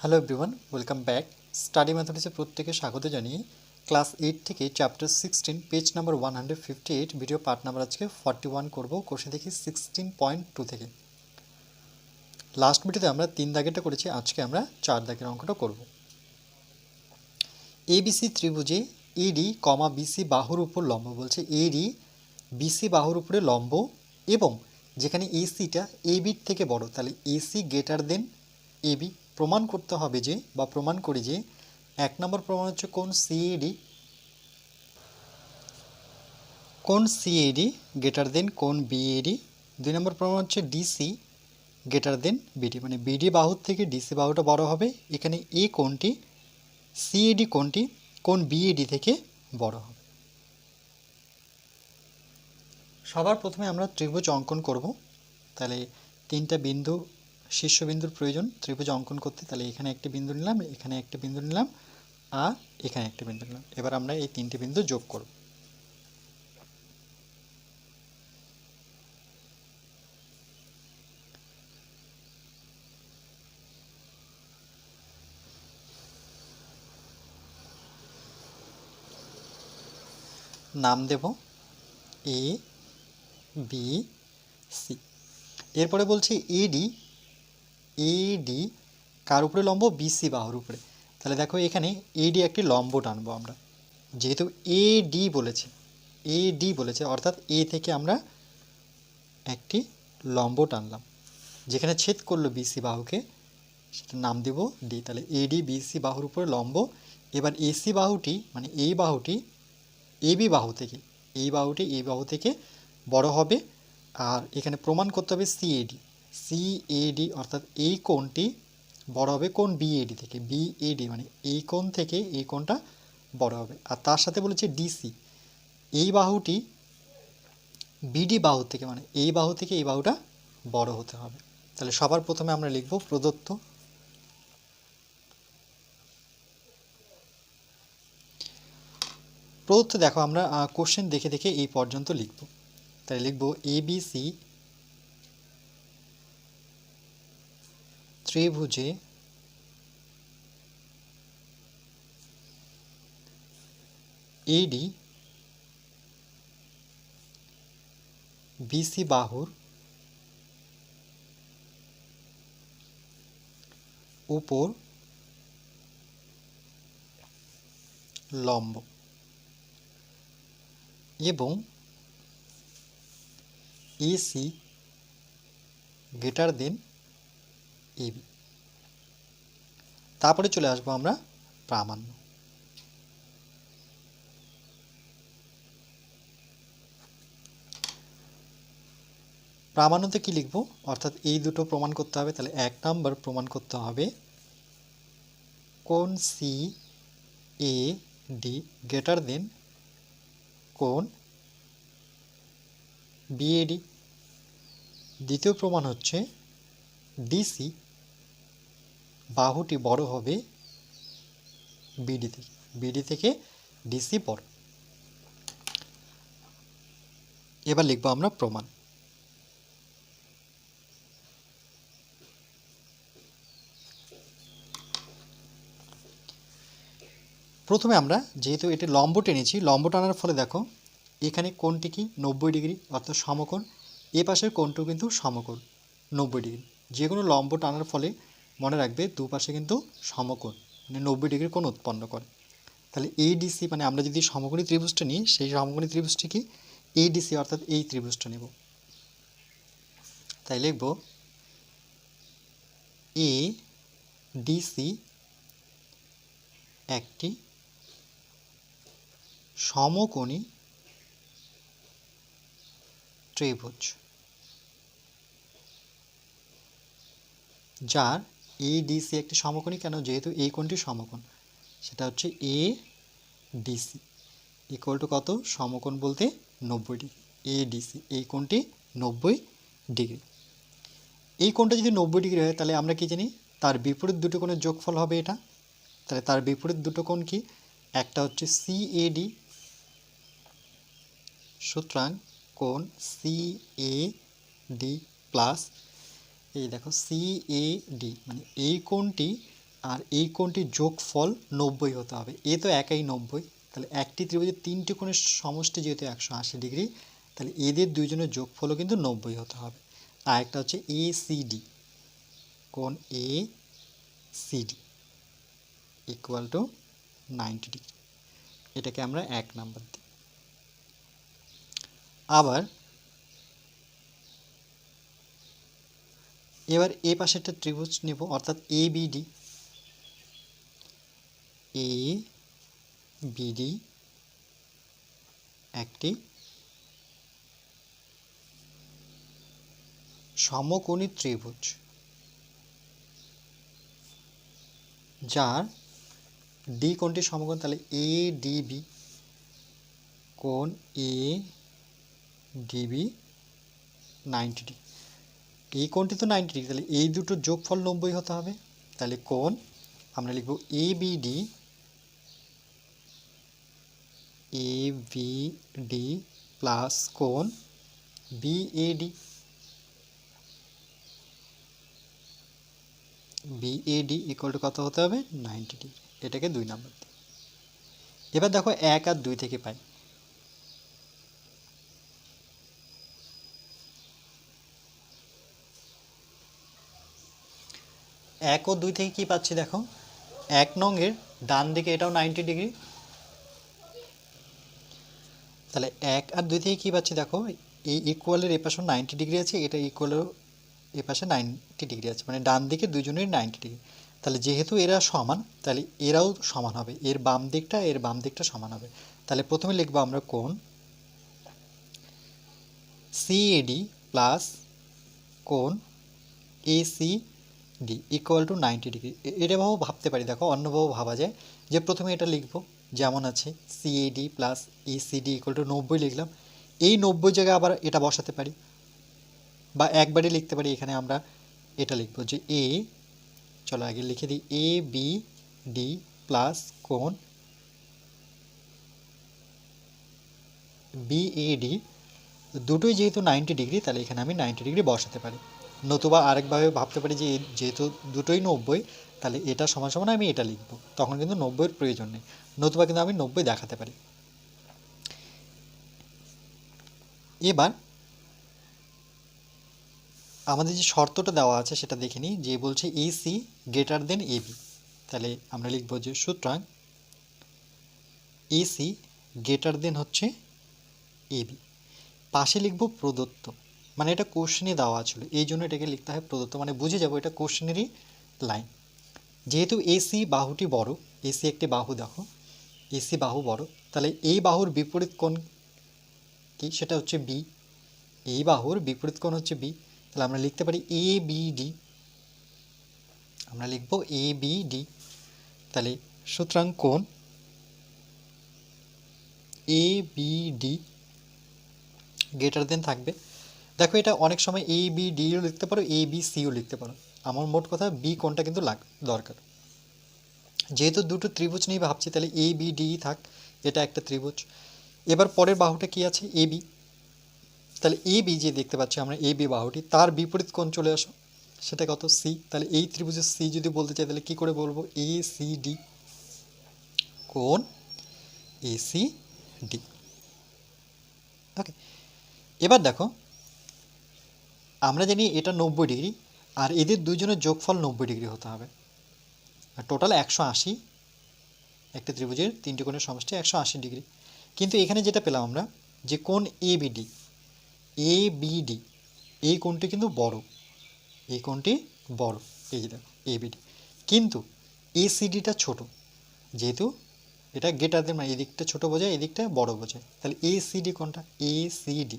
Hello everyone welcome back study ম্যাথমেটিক্সে প্রত্যেকে স্বাগত জানিয়ে ক্লাস এইট থেকে chapter sixteen page number one hundred fifty eight video part number আজকে forty one করব question দেখি সিক্সটিন পয়েন্ট টু থেকে। লাস্ট ভিডিওতে আমরা তিন দাগেরটা করেছি, আজকে আমরা চার দাগের অঙ্কটা করব। এবিসি ত্রিভুজে এডি কমা বিসি বাহুর উপর লম্ব বলছে এডি বিসি বাহুর উপরে লম্ব এবং যেখানে এসিটা এবির থেকে বড়, তাহলে এসি গ্রেটার দেন এবি প্রমাণ করতে হবে যে, বা প্রমাণ করি যে, এক নম্বর প্রমাণ হচ্ছে কোন সিএডি কোন সিএডি গ্রেটার দেন কোন বিএডি দুই নম্বর প্রমাণ হচ্ছে ডিসি গ্রেটার দেন বিডি মানে বিডি বাহুর থেকে ডিসি বাহুটা বড় হবে। এখানে এ কোনটি? সিএডি কোনটি? কোন বিএডি থেকে বড় হবে? সবার প্রথমে আমরা ত্রিভুজ অঙ্কন করব। তাহলে তিনটা বিন্দু শীর্ষবিন্দুর প্রয়োজন, ত্রিভুজ অঙ্কন করতে, তাহলে এখানে একটি বিন্দু নিলাম, এখানে একটি বিন্দু নিলাম, আর এখানে একটি বিন্দু নিলাম। এবার আমরা এই তিনটি বিন্দু যোগ করব। নাম দেব এ বি সি এরপরে বলছে এডি এডি কার উপরে লম্ব? বিসি বাহুর উপরে। তাহলে দেখো এখানে এডি একটি লম্ব টানবো আমরা। যেহেতু এডি বলেছে এডি বলেছে, অর্থাৎ এ থেকে আমরা একটি লম্ব টানলাম। যেখানে ছেদ করল বিসি বাহুকে, সেটা নাম দেব ডি তাহলে এডি বিসি বাহুর উপরে লম্ব। এবার এসি বাহুটি মানে এই বাহুটি এবি বাহু থেকে এই বাহুটি এই বাহু থেকে বড় হবে। আর এখানে প্রমাণ করতে হবে সিএডি সিএডি অর্থাৎ এই কোণটি বড় হবে কোন বিএডি থেকে। বিএডি মানে এই কোণ থেকে এই কোণটা বড় হবে। আর তার সাথে বলেছে ডিসি এই বাহুটি বিডি বাহু থেকে মানে এই বাহু থেকে এই বাহুটা বড় হতে হবে। তাহলে সবার প্রথমে আমরা লিখব প্রদত্ত। প্রদত্ত দেখো আমরা কোশ্চেন দেখে দেখে এই পর্যন্ত লিখব। তাহলে লিখব এবিসি ত্রিভুজে এডি বিসি বাহুর উপর লম্ব এবং এসি গ্রেটার দেন এবি তারপরে চলে আসব আমরা প্রামাণ্য। প্রামাণ্যতে কি লিখব? অর্থাৎ এই দুটো প্রমাণ করতে হবে, তাহলে এক নাম্বার প্রমাণ করতে হবে, কোন C A D greater than কোন বিএডি দ্বিতীয় প্রমাণ হচ্ছে ডিসি বাহুটি বড় হবে বিডি থেকে বিডি থেকে ডিসি বড় এবার লিখব আমরা প্রমাণ। প্রথমে আমরা যেহেতু এটি লম্ব টেনেছি, লম্ব টানার ফলে দেখো, এখানে কোণটি কি নব্বই ডিগ্রি, অর্থাৎ সমকোণ। এ পাশের কোণটিও কিন্তু সমকোণ, নব্বই ডিগ্রি। যে কোনো লম্ব টানার ফলে মনে রাখবে দুপাশে কিন্তু সমকোণ মানে নব্বই ডিগ্রি কোণ উৎপন্ন করে। তাহলে এই ডিসি মানে আমরা যদি সমকোণী ত্রিভুজটা নিই, সেই সমকোণী ত্রিভুজটি কি? এই ডিসি অর্থাৎ এই ত্রিভুজটা নেব। তাই লিখব এ ডিসি একটি সমকোণী ত্রিভুজ, যার এ ডিসি একটি সমকোণী কেন? যেহেতু এই কোণটি সমকোণ। সেটা হচ্ছে এ ডিসি ইকুয়াল টু কত? সমকোণ বলতে নব্বই ডিগ্রি। এ ডিসি এই কোণটি নব্বই ডিগ্রি। এই কোণটা যদি নব্বই ডিগ্রি হয়, তাহলে আমরা কি জানি? তার বিপরীত দুটো কোণের যোগফল হবে এটা। তাহলে তার বিপরীত দুটো কোণ কি? একটা হচ্ছে সিএডি সুতরাং কোণ সি এ ডি প্লাস এই দেখো সি এ ডি মানে এই কোণটি আর এই কোণটির যোগফল নব্বই হতে হবে। এ তো একাই নব্বই। তাহলে একটি ত্রিভুজের তিনটি কোণের সমষ্টি যেহেতু একশো আশি ডিগ্রি, তাহলে এদের দুইজনের যোগফলও কিন্তু নব্বই হতে হবে। আর একটা হচ্ছে এ সিডি কোণ A CD equal to ninety degree. এটাকে আমরা এক নাম্বার দিই। আবার এবার এ পাশে একটা ত্রিভুজ নেব, অর্থাৎ এ বিডি এ বিডি একটি সমকোণী ত্রিভুজ, যার ডি কোণটি সমকোণ, তাহলে এ ডিবি কোণ এ ডিবি নাইনটি এই কোণটি তো নাইনটি ডিগ্রি তাহলে এই দুটো যোগফল নব্বই হতে হবে। তাহলে কোণ, আমরা লিখব A B D A D plus কোণ B A D B A D equal to কত হতে হবে? নাইনটি ডিগ্রি এটাকে দুই নাম্বার দিই এবার দেখো এক আর দুই থেকে পাই। এক ও দুই থেকে কি পাচ্ছি দেখো? এক নংয়ের ডান দিকে এটাও নাইনটি ডিগ্রি তাহলে এক আর দুই থেকে কী পাচ্ছি দেখো? এই ইকুয়ালের এ পাশেও নাইনটি ডিগ্রি আছে, এটা ইকুয়ালের এ পাশে নাইনটি ডিগ্রি আছে মানে ডান দিকে দুজনের নাইনটি ডিগ্রি তাহলে যেহেতু এরা সমান, তাহলে এরাও সমান হবে। এর বাম দিকটা, এর বাম দিকটা সমান হবে। তাহলে প্রথমে লিখব আমরা কোন সিএডি প্লাস কোন AC D equal to ninety degree এটাভাবেও ভাবতে পারি। দেখো অন্যভাবেও ভাবা যায়। যে প্রথমে এটা লিখব, যেমন আছে CAD plus ECD equal to নব্বই লিখলাম। এই নব্বই জায়গায় আবার এটা বসাতে পারি। বা একবারই লিখতে পারি, এখানে আমরা এটা লিখব যে এ চলো আগে লিখে দিই এ বি ডি প্লাস কোন বিএডি দুটোই যেহেতু নাইনটি ডিগ্রি তাহলে এখানে আমি নাইনটি ডিগ্রি বসাতে পারি। নতুবা আরেকভাবে ভাবতে পারি যে যেহেতু দুটোই নব্বই, তাহলে এটা সমান সমান আমি এটা লিখব। তখন কিন্তু নব্বইয়ের প্রয়োজন নেই। নতুবা কিন্তু আমি নব্বই দেখাতে পারি। এবার আমাদের যে শর্তটা দেওয়া আছে সেটা দেখে নিই, যে বলছে এসি গ্রেটার দেন এবি তাহলে আমরা লিখব যে সুতরাং এসি গ্রেটার দেন হচ্ছে এবি পাশে লিখব প্রদত্ত। মানে এটা কোশ্চেনে দেওয়া ছিল এই জন্য এটাকে লিখতে হয় প্রদত্ত মানে বুঝে যাব এটা কোশ্চেনেরই লাইন যেহেতু এসি বাহুটি বড় এসি একটি বাহু দেখো এসি বাহু বড়, তাহলে এই বাহুর বিপরীত কোণ কি? সেটা হচ্ছে বি এই বাহুর বিপরীত কোণ হচ্ছে বি তাহলে আমরা লিখতে পারি এ বি ডি আমরা লিখব এ বি ডি তাহলে সুতরাং কোণ A B D greater than থাকবে। দেখো এটা অনেক সময় এ বি ডিও লিখতে পারো এ বি সিও লিখতে পারো। আমার মোট কথা বি কোনটা কিন্তু লাগ, দরকার। যেহেতু দুটো ত্রিভুজ নিয়ে ভাবছি, তাহলে এ বি ডি থাক, এটা একটা ত্রিভুজ। এবার পরের বাহুটা কি আছে? এ বি তাহলে এ বি যে দেখতে পাচ্ছি আমরা এ বি বাহুটি, তার বিপরীত কোণ চলে আসো। সেটা কত? সি তাহলে এই ত্রিভুজের সি যদি বলতে চাই, তাহলে কী করে বলব? এ সি ডি কোণ? এ সি ডি ওকে এবার দেখো আমরা জানি এটা নব্বই ডিগ্রি, আর এদের দুজনের যোগফল নব্বই ডিগ্রি হতে হবে। আর টোটাল একশো আশি, একটা ত্রিভুজের তিনটি কোণের সমষ্টি একশো আশি ডিগ্রি। কিন্তু এখানে যেটা পেলাম আমরা, যে কোণ এ বিডি এ বিডি এই কোণটি কিন্তু বড়। এই কোণটি বড়, এই যে দেখো এ কিন্তু এসিডিটা ছোট, যেহেতু এটা গেটার দেন মানে এদিকটা ছোট বোঝায়, এদিকটা বড় বোঝায়। তাহলে এ সিডি কোনটা এ সিডি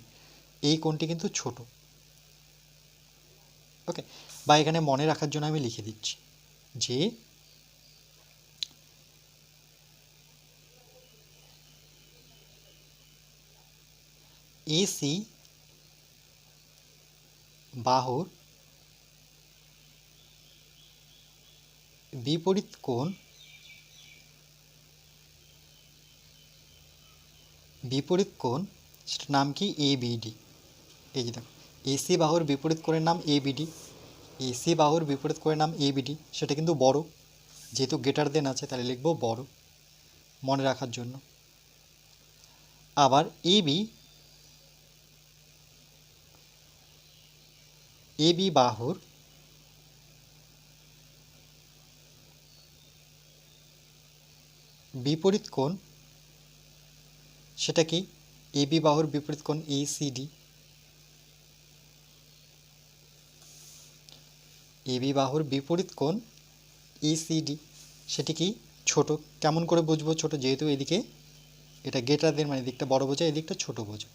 এই কোণটি কিন্তু ছোট। ওকে বা এখানে মনে রাখার জন্য আমি লিখে দিচ্ছি যে এসি বাহুর বিপরীত কোণ বিপরীত কোণ, সেটার নাম কি? এ বিডি এই যে দেখো। এসি বাহুর বিপরীত কোণের নাম এ বিডি এসি বাহুর বিপরীত কোণের নাম এ বিডি সেটা কিন্তু বড়। যেহেতু গেটার দেন আছে, তাহলে লিখব বড় মনে রাখার জন্য। আবার এ বি এ বি বাহুর বিপরীত কোণ, সেটা কি? এ বি বাহুর বিপরীত কোণ A C D A B বাহুর বিপরীত কোণ ইসিডি সেটি কি ছোট? কেমন করে বুঝব ছোট? যেহেতু এদিকে এটা গেটারদের মানে এদিকটা বড় বোঝায়, এদিকটা ছোট বোঝো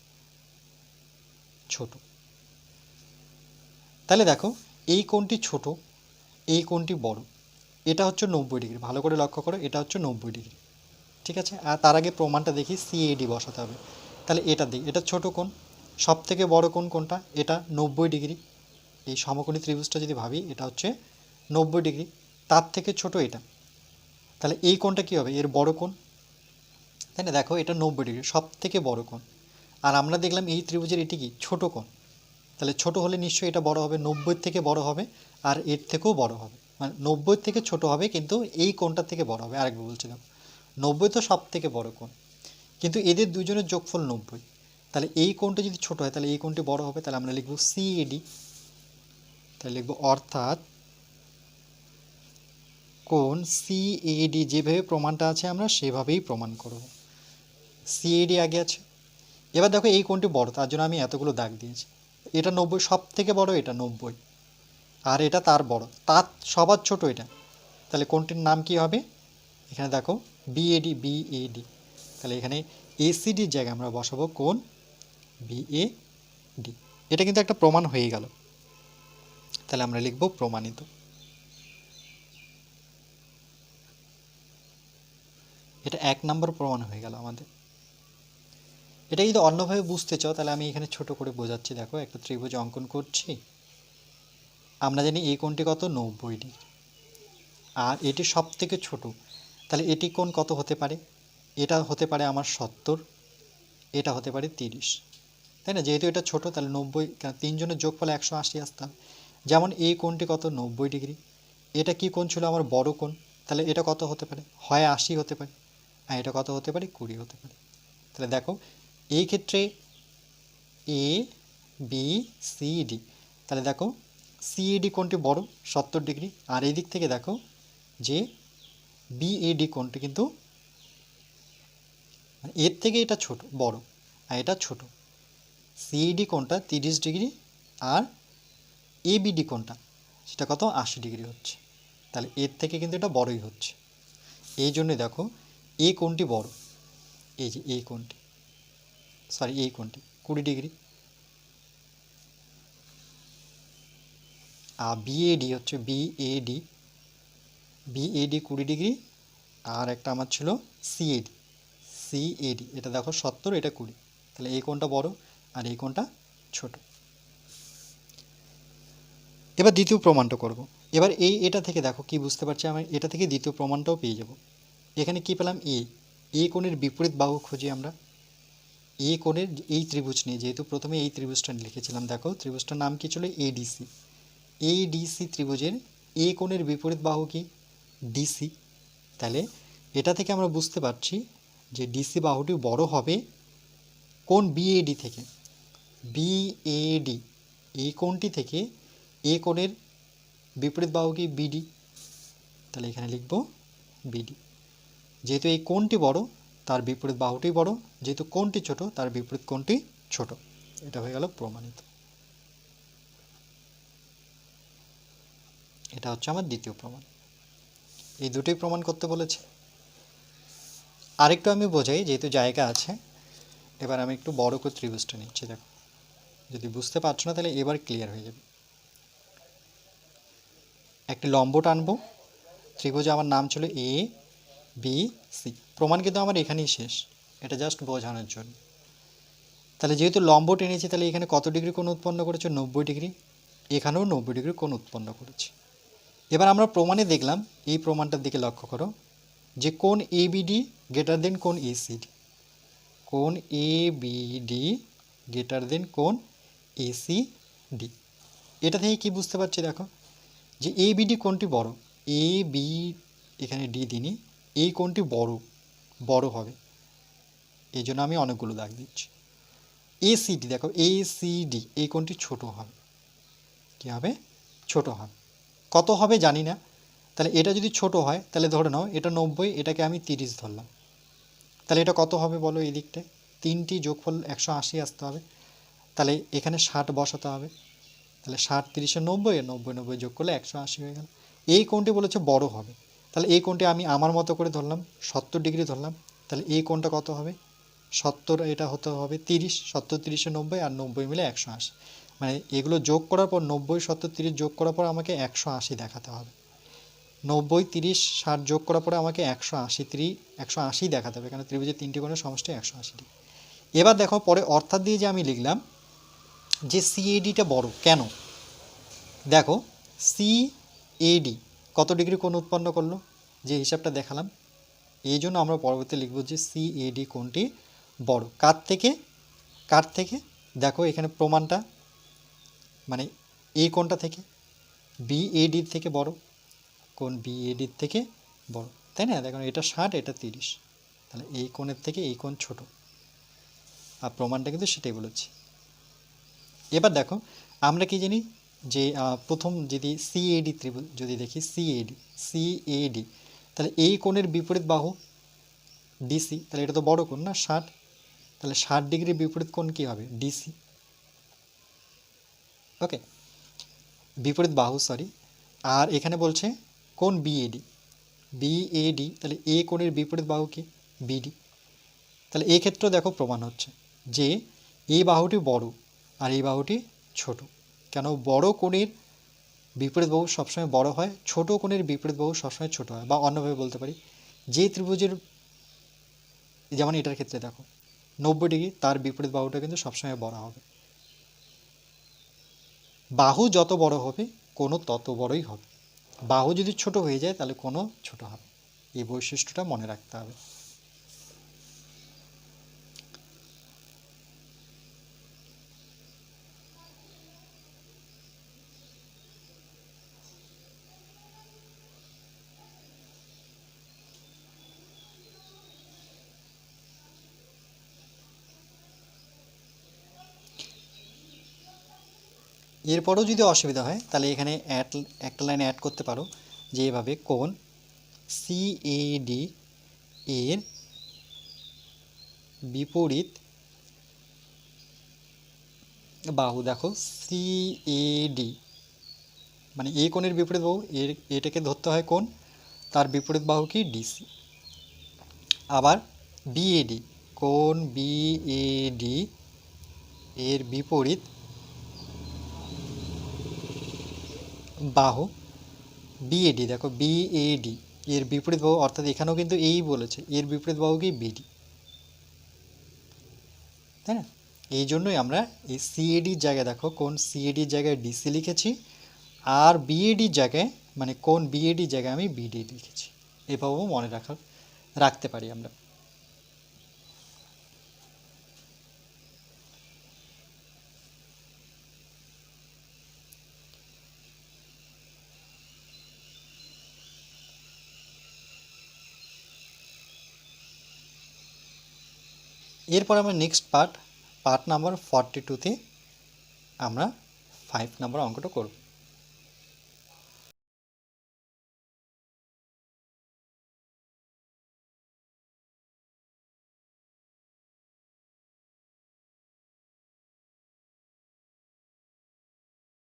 ছোট। তাহলে দেখো, এই কোণটি ছোট, এই কোণটি বড়। এটা হচ্ছে নব্বই ডিগ্রি। ভালো করে লক্ষ্য করো, এটা হচ্ছে নব্বই ডিগ্রি। ঠিক আছে? আর তার আগে প্রমাণটা দেখি সিএডি বসাতে হবে। তাহলে এটা দিই, এটা ছোট কোণ। সব থেকে বড় কোণ কোনটা? এটা নব্বই ডিগ্রি। এই সমকোণী ত্রিভুজটা যদি ভাবি, এটা হচ্ছে নব্বই ডিগ্রি। তার থেকে ছোট এটা। তাহলে এই কোণটা কী হবে? এর বড় কোণ। তাই না? দেখো, এটা নব্বই ডিগ্রি সব থেকে বড় কোণ। আর আমরা দেখলাম এই ত্রিভুজের এটি কি? ছোট কোণ। তাহলে ছোট হলে নিশ্চয়ই এটা বড় হবে, নব্বই থেকে বড় হবে, আর এর থেকেও বড় হবে। মানে নব্বই থেকে ছোট হবে, কিন্তু এই কোণটার থেকে বড় হবে। আরেকবার বলছি দেখো, নব্বই তো সব থেকে বড় কোণ। কিন্তু এদের দুজনের যোগফল নব্বই। তাহলে এই কোণটা যদি ছোট হয়, তাহলে এই কোণটি বড় হবে। তাহলে আমরা লিখব সিএডি তাহলে লিখব, অর্থাৎ কোণ সিএডি যেভাবে প্রমাণটা আছে আমরা সেভাবেই প্রমাণ করব। সিএডি আগে আছে। এবার দেখো এই কোণটি বড়, তার জন্য আমি এতগুলো দাগ দিয়েছি। এটা নব্বই সব থেকে বড় এটা নব্বই। আর এটা তার বড়, তার সবার ছোট এটা। তাহলে কোনটির নাম কি হবে? এখানে দেখো বিএডি বিএডি তাহলে এখানে এসিডির জায়গায় আমরা বসাবো কোন বিএডি এটা কিন্তু একটা প্রমাণ হয়ে গেল। তাহলে আমরা লিখব প্রমাণিত। এটা এক নম্বর প্রমাণ হয়ে গেল আমাদের। এটা যদি অন্যভাবে বুঝতে চাও, তাহলে আমি এখানে ছোট করে বোঝাচ্ছি। দেখো, একটা ত্রিভুজ অঙ্কন করছি। আমরা জানি এই কোণটি কত? নব্বই ডিগ্রি। আর এটি সব থেকে ছোট। তাহলে এটি কোণ কত হতে পারে? এটা হতে পারে আমার সত্তর, এটা হতে পারে তিরিশ। তাই না? যেহেতু এটা ছোট, তাহলে নব্বই তিনজনের যোগফলে একশো আশি আসতাম। যেমন এই কোণটি কত নব্বই ডিগ্রি? এটা কি কোণ ছিল আমার বড় কোণ? তাহলে এটা কত হতে পারে? হয় আশি হতে পারে। আর এটা কত হতে পারে? কুড়ি হতে পারে। তাহলে দেখো, এই ক্ষেত্রে এ বি সি ডি তাহলে দেখো সিএডি কোণটি বড়, সত্তর ডিগ্রি। আর এই দিক থেকে দেখো যে বিএডি কোণটি কিন্তু মানে এর থেকে এটা ছোট, বড়। আর এটা ছোট। সিইডি কোণটা তিরিশ ডিগ্রি। আর এবিডি কোণটা সেটা কত? আশি ডিগ্রি হচ্ছে। তাহলে এর থেকে কিন্তু এটা বড়ই হচ্ছে। এই জন্যে দেখো এই কোণটি বড়? এই যে এই কোণটি সরি এই কোণটি কুড়ি ডিগ্রি। আর বিএডি হচ্ছে B A D B A D কুড়ি ডিগ্রি। আর একটা আমার ছিল সিএডি সিএডি এটা দেখো সত্তর, এটা কুড়ি। তাহলে এই কোণটা বড়? আর এই কোণটা ছোট? এবার দ্বিতীয় প্রমাণটা করব। এবার এই এটা থেকে দেখো কি বুঝতে পারছি আমি, এটা থেকে দ্বিতীয় প্রমাণটাও পেয়ে যাব। এখানে কি পেলাম? এ। এ কোণের বিপরীত বাহু খুঁজি আমরা। এ কোণের এই ত্রিভুজ নিয়ে, যেহেতু প্রথমে এই ত্রিভুজটা লিখেছিলাম, দেখো ত্রিভুজটার নাম কি ছিল? এডিসি। এই ডিসি ত্রিভুজের এ কোণের বিপরীত বাহু কি? ডিসি। তাহলে এটা থেকে আমরা বুঝতে পারছি যে ডিসি বাহুটি বড় হবে কোন বিএডি থেকে। বিএডি, এই কোণটি থেকে এ কোণের বিপরীত বাহু কি বিডি। তাহলে এখানে লিখব বিডি। যেহেতু এই কোণটি বড়, তার বিপরীত বাহুটি বড়। যেহেতু কোণটি ছোট, তার বিপরীত কোণটি ছোট। এটা হয়ে গেল প্রমাণিত। এটা হচ্ছে আমার দ্বিতীয় প্রমাণ। এই দুটোই প্রমাণ করতে বলেছে। আরেকটু আমি বোঝাই, যেহেতু জায়গা আছে, এবার আমি একটু বড় করে ত্রিভুজটা নিচ্ছি, দেখো। যদি বুঝতে পারছ না, তাহলে এবার ক্লিয়ার হয়ে যাবে। একটি লম্ব টানবো। ত্রিভুজে আমার নাম ছিল এ বি সি প্রমাণ কিন্তু আমার এখানেই শেষ। এটা জাস্ট বোঝানোর জন্য। তাহলে যেহেতু লম্ব টেনেছি, তাহলে এখানে কত ডিগ্রি কোণ উৎপন্ন করেছে? নব্বই ডিগ্রি। এখানেও নব্বই ডিগ্রি কোণ উৎপন্ন করেছে। এবার আমরা প্রমাণে দেখলাম, এই প্রমাণটার দিকে লক্ষ্য করো, যে কোন এবিডি গ্রেটার দেন কোন এসিডি কোন এবিডি গ্রেটার দেন কোন এসিডি এটা থেকে কি বুঝতে পারছি দেখো? যে এবিডি কোনটি বড়? এ বি এখানে ডি দিনই এই কোনটি বড়? বড় হবে। এই জন্য আমি অনেকগুলো দাগ দিচ্ছি। এ সিডি দেখো। এ সিডি এই কোনটি ছোট হবে কী হবে? ছোট হবে কত হবে জানি না। তাহলে এটা যদি ছোট হয়, তাহলে ধরে নাও, এটা নব্বই, এটাকে আমি তিরিশ ধরলাম। তাহলে এটা কত হবে বলো এই দিকটায়? তিনটি যোগফল একশো আশি আসতে হবে। তাহলে এখানে ষাট বসাতে হবে। তাহলে ষাট, তিরিশে নব্বই নব্বই নব্বই যোগ করলে একশো আশি হয়ে গেল। এই কোণটি বলেছে বড় হবে। তাহলে এই কোণটি আমি আমার মতো করে ধরলাম, সত্তর ডিগ্রি ধরলাম, তাহলে এই কোণটা কত হবে? সত্তর, এটা হতে হবে তিরিশ, সত্তর, তিরিশে নব্বই আর নব্বই মিলে একশো আশি। মানে এগুলো যোগ করার পর নব্বই, সত্তর, তিরিশ যোগ করার পর আমাকে একশো আশি দেখাতে হবে। নব্বই, তিরিশ, ষাট যোগ করার পরে আমাকে একশো আশি, ত্রি, একশো আশি দেখাতে হবে কারণ ত্রিভুজের তিনটি কোণের সমষ্টি একশো আশি এবার দেখো, পরে অর্থাৎ দিয়ে যে আমি লিখলাম যে সিএডিটা বড়, কেন? দেখো সিএডি কত ডিগ্রি কোণ উৎপন্ন করল? যে হিসাবটা দেখালাম, এই জন্য আমরা পরবর্তী লিখব যে সিএডি কোণটি বড়। কার থেকে? কার থেকে? দেখো, এখানে প্রমাণটা মানে এই কোণটা থেকে বিএডির থেকে বড়, কোণ বিএডির থেকে বড়। তাই না? দেখুন এটা ষাট, এটা তিরিশ। তাহলে এই কোণের থেকে এই কোণ ছোট। আর প্রমাণটা কিন্তু সেটাই বলেছি। এবার দেখো, আমরা কি জানি যে প্রথম যদি সিএডি ত্রিভুজ যদি দেখি সিএডি সিএডি তাহলে এই কোণের বিপরীত বাহু ডিসি তাহলে এটা তো বড় কোণ না, ষাট? তাহলে ষাট ডিগ্রির বিপরীত কোণ কী হবে? ডিসি ওকে বিপরীত বাহু সরি আর এখানে বলছে কোন বিএডি বিএডি তাহলে এ কোণের বিপরীত বাহু কি? বিডি তাহলে এই ক্ষেত্রে দেখো প্রমাণ হচ্ছে যে, এই বাহুটি বড়। আর এই বাহুটি ছোট। কেন? বড় কোণের বিপরীত বাহু সবসময় বড় হয়, ছোট কোণের বিপরীত বাহু সবসময় ছোট হয় বা অন্যভাবে বলতে পারি, যে ত্রিভুজের যেমন এটার ক্ষেত্রে দেখো, নব্বই ডিগ্রি তার বিপরীত বাহুটা কিন্তু সবসময় বড় হবে। বাহু যত বড় হবে কোনো তত বড়ই হবে। বাহু যদি ছোট হয়ে যায়, তাহলে কোনো ছোট হবে। এই বৈশিষ্ট্যটা মনে রাখতে হবে। এরপরেও যদি অসুবিধা হয়, তাহলে এখানে অ্যাড একটা লাইন অ্যাড করতে পারো, যে এভাবে কোন সি সিএডি এর বিপরীত বাহু, দেখো সি সিএডি মানে এ কোণের বিপরীত বাহু, এর, এটাকে ধরতে হয় কোন তার বিপরীত বাহু কি? ডিসি আবার বিএডি কোন বিএডি এর বিপরীত বাহু বিএডি দেখো বিএডি এর বিপরীত বাহু, অর্থাৎ এখানেও কিন্তু এই বলেছে, এর বিপরীত বাহু কি বিডি তাই না? এই জন্যই আমরা এই সিএডির জায়গায়, দেখো কোন সিএডির জায়গায় ডিসি লিখেছি, আর বিএডির জায়গায় মানে কোন বিএডির জায়গায় আমি বিডি লিখেছি। এভাবেও মনে রাখার রাখতে পারি আমরা। এরপর আমরা next part part number forty টুতে আমরা ফাইভ নাম্বার অঙ্কটা করব।